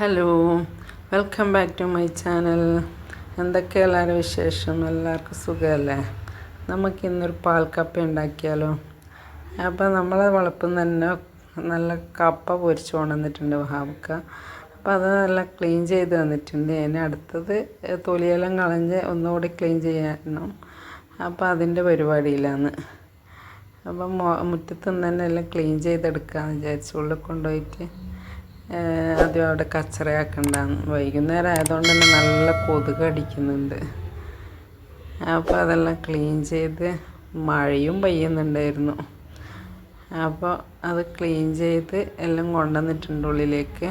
Hello welcome back to my channel എന്തൊക്കെ എല്ലാവരും വിശേഷം? എല്ലാവർക്കും സുഖമല്ലേ? നമുക്ക് ഇന്നൊരു പാൽ കപ്പ ഉണ്ടാക്കിയാലോ? അപ്പോൾ നമ്മളെ വളപ്പം തന്നെ നല്ല കപ്പ പൊരിച്ച് കൊണ്ടുവന്നിട്ടുണ്ട് ഹാവക്ക അപ്പോൾ അത് നല്ല ക്ലീൻ ചെയ്ത് തന്നിട്ടുണ്ട്. ഇനി അടുത്തത് തൊലിയെല്ലാം കളഞ്ഞ് ഒന്നുകൂടി ക്ലീൻ ചെയ്യണം. അപ്പോൾ അതിന്റെ പരിപാടിയിലാണ്. അപ്പം മുറ്റത്ത് നിന്ന് തന്നെ എല്ലാം ക്ലീൻ ചെയ്തെടുക്കാമെന്ന് വിചാരിച്ചു ഉള്ളിൽ കൊണ്ടുപോയിട്ട് ആദ്യം അവിടെ കച്ചറയാക്കണ്ടാന്ന്. വൈകുന്നേരം ആയതുകൊണ്ട് തന്നെ നല്ല കൊതുക് അടിക്കുന്നുണ്ട്. അപ്പോൾ അതെല്ലാം ക്ലീൻ ചെയ്ത് മഴയും പെയ്യുന്നുണ്ടായിരുന്നു. അപ്പോൾ അത് ക്ലീൻ ചെയ്ത് എല്ലാം കൊണ്ടുവന്നിട്ടുണ്ട് ഉള്ളിലേക്ക്.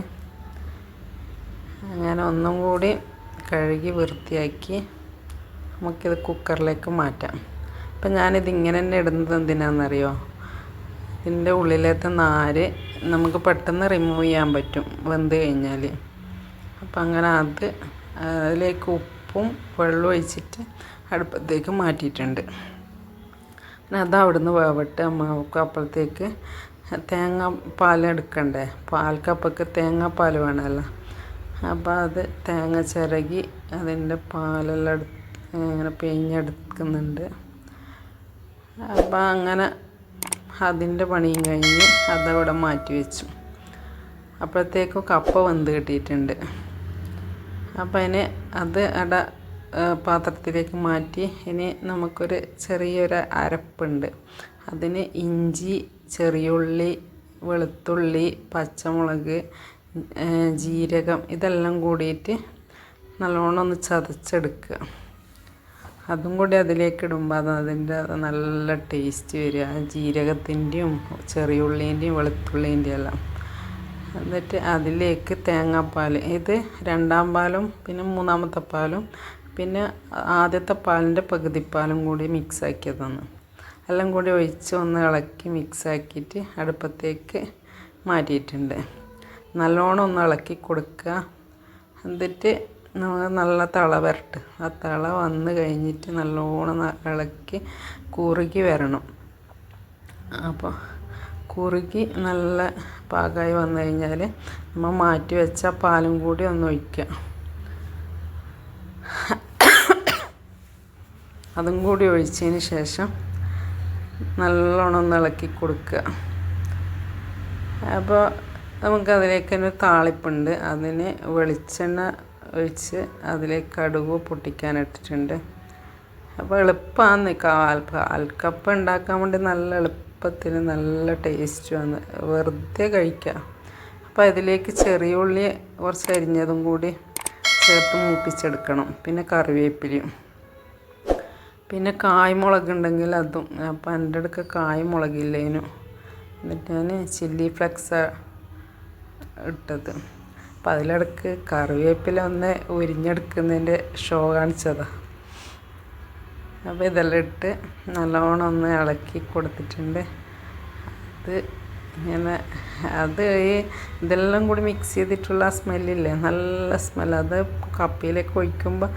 അങ്ങനെ ഒന്നും കൂടി കഴുകി വൃത്തിയാക്കി നമുക്കിത് കുക്കറിലേക്ക് മാറ്റാം. അപ്പം ഞാനിതിങ്ങനെ തന്നെ ഇടുന്നത് എന്തിനാണെന്നറിയോ ഇതിന്റെ ഉള്ളിലത്തെ നാര് നമുക്ക് പെട്ടെന്ന് റിമൂവ് ചെയ്യാൻ പറ്റും വെന്ത് കഴിഞ്ഞാൽ അപ്പം അങ്ങനെ അത് അതിലേക്ക് ഉപ്പും വെള്ളം ഒഴിച്ചിട്ട് അടുപ്പത്തേക്ക് മാറ്റിയിട്ടുണ്ട്. അത് അവിടുന്ന് വേവട്ടെ നമുക്ക് അപ്പോഴത്തേക്ക് തേങ്ങ പാൽ എടുക്കണ്ടേ? പാൽക്കപ്പൊക്കെ തേങ്ങാപ്പാൽ വേണമല്ലോ. അപ്പോൾ അത് തേങ്ങ ചിരകി അതിന്റെ പാലെല്ലാം എടുത്ത് ഇങ്ങനെ പിഴിഞ്ഞെടുക്കുന്നുണ്ട്. അപ്പം അങ്ങനെ അതിന്റെ പണിയും കഴിഞ്ഞ് അതവിടെ മാറ്റി വെച്ചു. അപ്പോഴത്തേക്കും കപ്പ വെന്ത് കിട്ടിയിട്ടുണ്ട്. അപ്പം അതിന് അത് അട പാത്രത്തിലേക്ക് മാറ്റി ഇനി നമുക്കൊരു ചെറിയൊരു അരപ്പുണ്ട്. അതിന് ഇഞ്ചി ചെറിയുള്ളി വെളുത്തുള്ളി പച്ചമുളക് ജീരകം ഇതെല്ലാം കൂടിയിട്ട് നല്ലോണം ഒന്ന് ചതച്ചെടുക്കുക. അതും കൂടി അതിലേക്ക് ഇടുമ്പോൾ അത് അതിന്റെ നല്ല ടേസ്റ്റ് വരിക ജീരകത്തിന്റെയും ചെറിയുള്ളീന്റെയും വെളുത്തുള്ളീന്റെയും എല്ലാം. എന്നിട്ട് അതിലേക്ക് തേങ്ങാപ്പാൽ ഇത് രണ്ടാം പാലും പിന്നെ മൂന്നാമത്തെ പാലും പിന്നെ ആദ്യത്തെ പാലിന്റെ പകുതിപ്പാലും കൂടി മിക്സാക്കിയതാണ്. എല്ലാം കൂടി ഒഴിച്ച് ഒന്ന് ഇളക്കി മിക്സാക്കിയിട്ട് അടുപ്പത്തേക്ക് മാറ്റിയിട്ടുണ്ട്. നല്ലോണം ഒന്ന് ഇളക്കി കൊടുക്കുക. എന്നിട്ട് നല്ല തള വരട്ട്. ആ തള വന്ന് കഴിഞ്ഞിട്ട് നല്ലോണം ഇളക്കി കുറുകി വരണം. അപ്പോൾ കുറുകി നല്ല പാകമായി വന്നു കഴിഞ്ഞാൽ നമ്മൾ മാറ്റി വെച്ച പാലും കൂടി ഒന്ന് ഒഴിക്കുക. അതും കൂടി ഒഴിച്ചതിന് ശേഷം നല്ലോണം ഒന്ന് ഇളക്കി കൊടുക്കുക. അപ്പോൾ നമുക്കതിലേക്ക് തന്നെ താളിപ്പുണ്ട്. അതിന് വെളിച്ചെണ്ണ ഒഴിച്ച് അതിലേക്ക് കടുക് പൊട്ടിക്കാനിട്ടിട്ടുണ്ട്. അപ്പോൾ എളുപ്പമാണ് കാൽ കാൽക്കപ്പ ഉണ്ടാക്കാൻ വേണ്ടി നല്ല എളുപ്പത്തിൽ നല്ല ടേസ്റ്റ് ടേസ്റ്റുമാണ് വെറുതെ കഴിക്കാം അപ്പോൾ അതിലേക്ക് ചെറിയ ഉള്ളി കുറച്ച് അരിഞ്ഞതും കൂടി ചേർത്ത് മൂപ്പിച്ചെടുക്കണം. പിന്നെ കറിവേപ്പിലയും. പിന്നെ കായ്മുളക് ഉണ്ടെങ്കിൽ അതും. അപ്പോൾ എന്റെ അടുക്ക കായ്മുളകില്ലേനു. എന്നിട്ട് ഞാൻ ചില്ലി ഫ്ലെക്സ് ഇട്ടത്. അപ്പം അതിലിടക്ക് കറിവേപ്പില ഒന്ന് ഉരിഞ്ഞെടുക്കുന്നതിന്റെ ഷോ കാണിച്ചതാ. അപ്പോൾ ഇതെല്ലാം ഇട്ട് നല്ലോണം ഒന്ന് ഇളക്കി കൊടുത്തിട്ടുണ്ട്. അത് ഇങ്ങനെ അത് ഈ ഇതെല്ലാം കൂടി മിക്സ് ചെയ്തിട്ടുള്ള ആ സ്മെല്ലില്ലേ നല്ല സ്മെല്ല് അത് കപ്പിയിലേക്ക് ഒഴിക്കുമ്പോൾ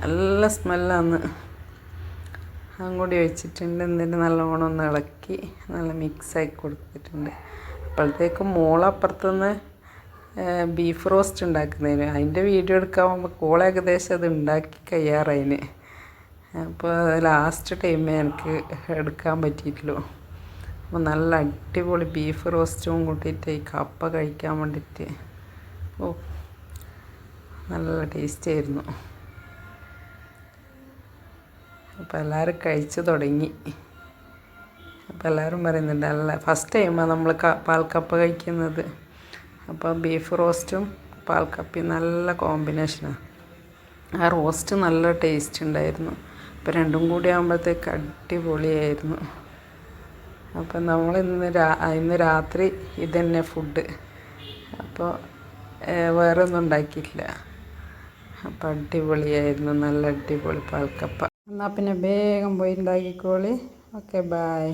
നല്ല സ്മെല്ലാണ് അതും കൂടി ഒഴിച്ചിട്ടുണ്ട്. എന്നിട്ട് നല്ലോണം ഒന്ന് ഇളക്കി നല്ല മിക്സ് മിക്സാക്കി കൊടുത്തിട്ടുണ്ട്. അപ്പോഴത്തേക്കും മോളപ്പുറത്തുനിന്ന് ബീഫ് റോസ്റ്റ് ഉണ്ടാക്കുന്നതിന്. അതിന്റെ വീഡിയോ എടുക്കാൻ പോകുമ്പോൾ കോൾ ഏകദേശം അത് ഉണ്ടാക്കി കഴിയാറതിന് അപ്പോൾ ലാസ്റ്റ് ടൈമേ എനിക്ക് എടുക്കാൻ പറ്റിയിട്ടുള്ളൂ. അപ്പോൾ നല്ല അടിപൊളി ബീഫ് റോസ്റ്റും കൂട്ടിയിട്ട് ഈ കപ്പ കഴിക്കാൻ വേണ്ടിയിട്ട്. ഓ നല്ല ടേസ്റ്റ് ആയിരുന്നു. അപ്പോൾ എല്ലാവരും കഴിച്ചു തുടങ്ങി. അപ്പോൾ എല്ലാവരും പറയുന്നുണ്ട് നല്ല ഫസ്റ്റ് ടൈമാണ് നമ്മൾ പാൽക്കപ്പ കഴിക്കുന്നത്. അപ്പോൾ ബീഫ് റോസ്റ്റും പാൽക്കപ്പി നല്ല കോമ്പിനേഷനാണ് ആ റോസ്റ്റ് നല്ല ടേസ്റ്റ് ഉണ്ടായിരുന്നു. അപ്പോൾ രണ്ടും കൂടി ആകുമ്പോഴത്തേക്ക് അടിപൊളിയായിരുന്നു. അപ്പോൾ നമ്മൾ ഇന്ന് രാ ഇന്ന് രാത്രി ഇതന്നെ ഫുഡ്. അപ്പോൾ വേറെ ഒന്നും ഉണ്ടാക്കിയില്ല അപ്പോൾ അടിപൊളിയായിരുന്നു നല്ല അടിപൊളി പാൽക്കപ്പ. എന്നാൽ പിന്നെ വേഗം പോയി ഉണ്ടാക്കിക്കോളി. Okay bye